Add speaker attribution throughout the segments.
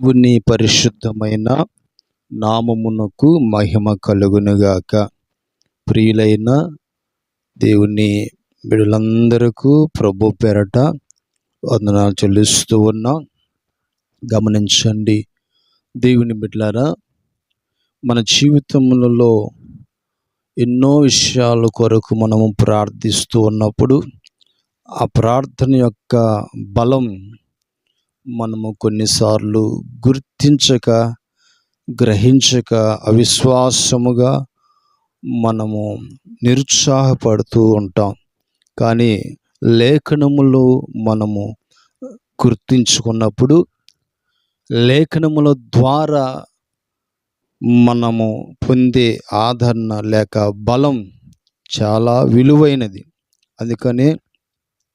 Speaker 1: దేవుని పరిశుద్ధమైన నామమునకు మహిమ కలుగునుగాక. ప్రియులైన దేవుని బిడులందరకు ప్రభు పేరట వందనాలు చెల్లిస్తూ ఉన్నాం గమనించండి. దేవుని బిడ్డలారా మన జీవితములలో ఎన్నో విషయాల కొరకు మనము ప్రార్థిస్తూ ఉన్నప్పుడు ఆ ప్రార్థన యొక్క బలం మనము కొన్నిసార్లు గుర్తించక గ్రహించక అవిశ్వాసముగా మనము నిరుత్సాహపడుతూ ఉంటాం. కానీ లేఖనములు మనము గుర్తించుకున్నప్పుడు లేఖనముల ద్వారా మనము పొందే ఆదరణ లేక బలం చాలా విలువైనది. అందుకనే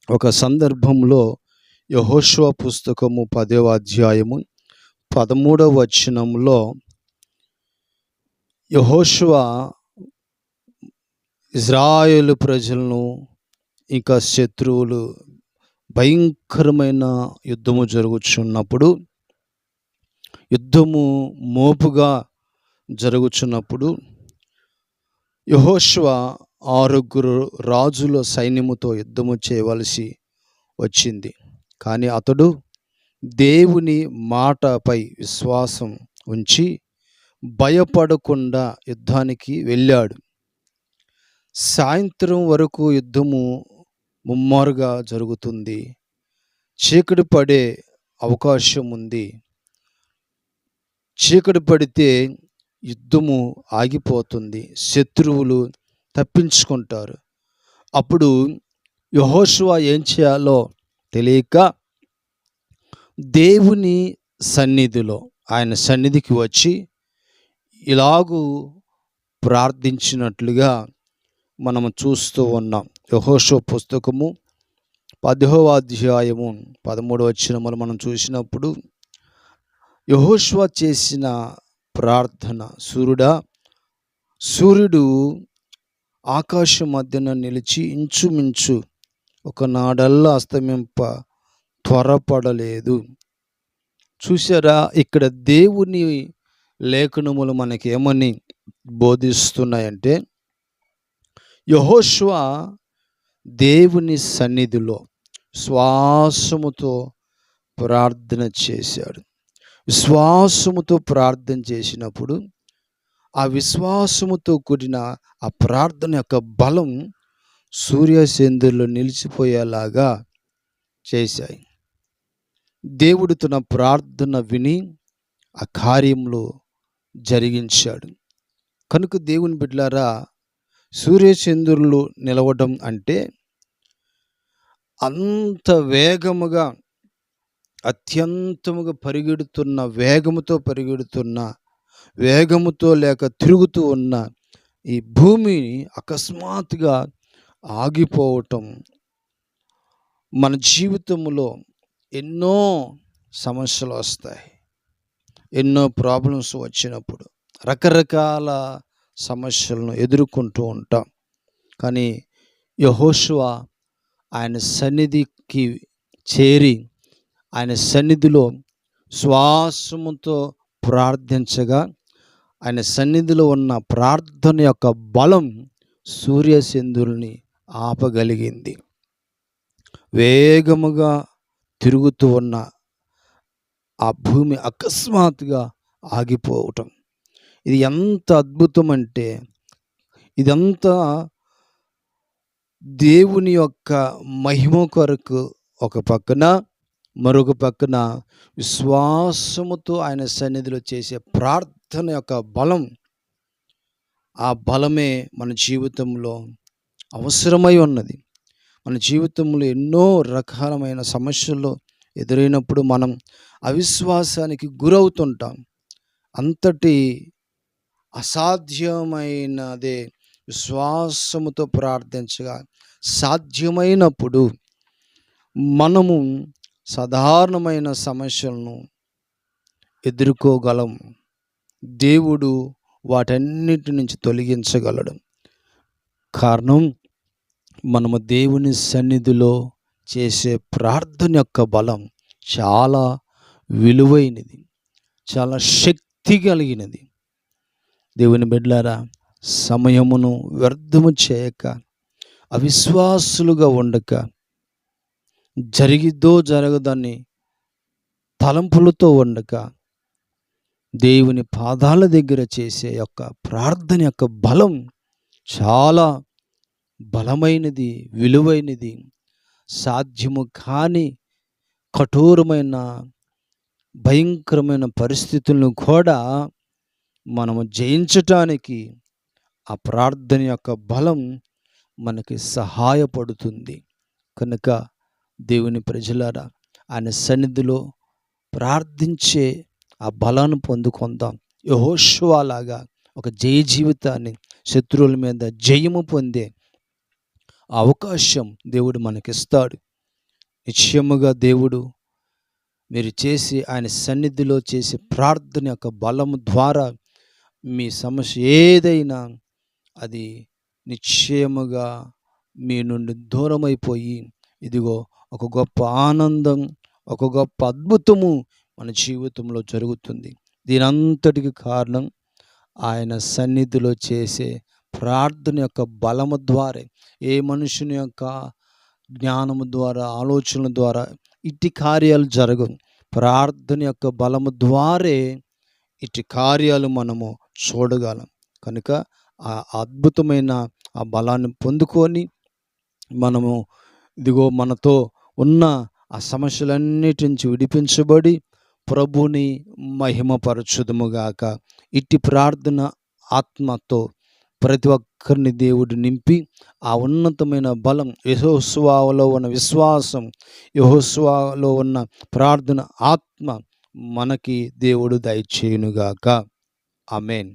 Speaker 1: ఒక సందర్భంలో యహోశ్వ పుస్తకము పదవ అధ్యాయము పదమూడవ వచనంలో యహోశ్వ ఇజ్రాయేలు ప్రజలను ఇంకా శత్రువులు భయంకరమైన యుద్ధము జరుగుచున్నప్పుడు యుద్ధము మోపుగా జరుగుచున్నప్పుడు యహోశ్వ ఆరుగురు రాజుల సైన్యముతో యుద్ధము చేయవలసి వచ్చింది. కానీ అతడు దేవుని మాటపై విశ్వాసం ఉంచి భయపడకుండా యుద్ధానికి వెళ్ళాడు. సాయంత్రం వరకు యుద్ధము ముమ్మారుగా జరుగుతుంది. చీకటి పడే అవకాశం ఉంది. చీకటి పడితే యుద్ధము ఆగిపోతుంది. శత్రువులు తప్పించుకుంటారు. అప్పుడు యహోశివా ఏం చేయాలో తెలియక దేవుని సన్నిధిలో ఆయన సన్నిధికి వచ్చి ఇలాగూ ప్రార్థించినట్లుగా మనము చూస్తూ ఉన్నాం. యహోషో పుస్తకము పదహవ అధ్యాయము పదమూడవ వచ్చిన మనం చూసినప్పుడు యహోష్వ చేసిన ప్రార్థన సూర్యుడా సూర్యుడు ఆకాశం మధ్యన నిలిచి ఇంచుమించు ఒక నాడల్లా అస్తమింప త్వరపడలేదు. చూసారా ఇక్కడ దేవుని లేఖనములు మనకి ఏమని బోధిస్తున్నాయంటే యహోష్వ దేవుని సన్నిధిలో శ్వాసముతో ప్రార్థన చేశాడు. విశ్వాసముతో ప్రార్థన చేసినప్పుడు ఆ విశ్వాసముతో కూడిన ఆ ప్రార్థన యొక్క బలం సూర్యచంద్రులు నిలిచిపోయేలాగా చేశాయి. దేవుడు తన ప్రార్థన విని ఆ కార్యంలో జరిగించాడు. కనుక దేవుని బిడ్డలారా సూర్యచంద్రులు నిలవడం అంటే అంత వేగముగా అత్యంతముగా పరిగెడుతున్న వేగముతో పరిగెడుతున్న వేగముతో లేక తిరుగుతూ ఉన్న ఈ భూమిని అకస్మాత్తుగా ఆగిపోవటం. మన జీవితంలో ఎన్నో సమస్యలు వస్తాయి. ఎన్నో ప్రాబ్లమ్స్ వచ్చినప్పుడు రకరకాల సమస్యలను ఎదుర్కొంటూ ఉంటాం. కానీ యహోశువ ఆయన సన్నిధికి చేరి ఆయన సన్నిధిలో శ్వాసముతో ప్రార్థించగా ఆయన సన్నిధిలో ఉన్న ప్రార్థన యొక్క బలం సూర్యసింధుల్ని ఆపగలిగింది. వేగముగా తిరుగుతూ ఉన్న ఆ భూమి అకస్మాత్తుగా ఆగిపోవటం. ఇది ఎంత అద్భుతం అంటే ఇదంతా దేవుని యొక్క మహిమ కొరకు ఒక పక్కన మరొక పక్కన విశ్వాసముతో ఆయన సన్నిధిలో చేసే ప్రార్థన యొక్క బలం. ఆ బలమే మన జీవితంలో అవసరమై ఉన్నది. మన జీవితంలో ఎన్నో రకాలమైన సమస్యలు ఎదురైనప్పుడు మనం అవిశ్వాసానికి గురవుతుంటాం. అంతటి అసాధ్యమైనదే విశ్వాసముతో ప్రార్థించగా సాధ్యమైనప్పుడు మనము సాధారణమైన సమస్యలను ఎదుర్కోగలం. దేవుడు వాటన్నిటి నుంచి తొలగించగలడు. కారణం మనము దేవుని సన్నిధిలో చేసే ప్రార్థన యొక్క బలం చాలా విలువైనది చాలా శక్తి కలిగినది. దేవుని బిడ్డలారా సమయమును వ్యర్థము చేయక అవిశ్వాసులుగా ఉండక జరిగిద్దో జరగదని తలంపులతో ఉండక దేవుని పాదాల దగ్గర చేసే యొక్క ప్రార్థన యొక్క బలం చాలా బలమైనది విలువైనది సాధ్యము కాని కఠోరమైన భయంకరమైన పరిస్థితులను కూడా మనము జయించటానికి ఆ ప్రార్థన యొక్క బలం మనకి సహాయపడుతుంది. కనుక దేవుని ప్రజలారా ఆయన సన్నిధిలో ప్రార్థించే ఆ బలాన్ని పొందుకుందాం. యహోష్వాలాగా ఒక జయ జీవితాన్ని శత్రువుల మీద జయము పొందే అవకాశం దేవుడు మనకిస్తాడు. నిశ్చయముగా దేవుడు మీరు చేసి ఆయన సన్నిధిలో చేసే ప్రార్థన యొక్క బలము ద్వారా మీ సమస్య ఏదైనా అది నిశ్చయముగా మీ నుండి దూరమైపోయి ఇదిగో ఒక గొప్ప ఆనందం ఒక గొప్ప అద్భుతము మన జీవితంలో జరుగుతుంది. దీనంతటికి కారణం ఆయన సన్నిధిలో చేసే ప్రార్థన యొక్క బలము ద్వారా ఏ మనుషుని యొక్క జ్ఞానము ద్వారా ఆలోచనల ద్వారా ఇట్టి కార్యాలు జరగవు. ప్రార్థన యొక్క బలము ద్వారే ఇటు కార్యాలు మనము చూడగలం. కనుక ఆ అద్భుతమైన ఆ బలాన్ని పొందుకొని మనము ఇదిగో మనతో ఉన్న ఆ సమస్యలన్నిటి నుంచి విడిపించబడి ప్రభుని మహిమపరచుదముగాక ఇట్టి ప్రార్థన ఆత్మతో ప్రతి ఒక్కరిని దేవుడు నింపి ఆ ఉన్నతమైన బలం యహోస్వాలో ఉన్న విశ్వాసం యహోస్వాలో ఉన్న ప్రార్థన ఆత్మ మనకి దేవుడు దయచేయునుగాక. అమేన్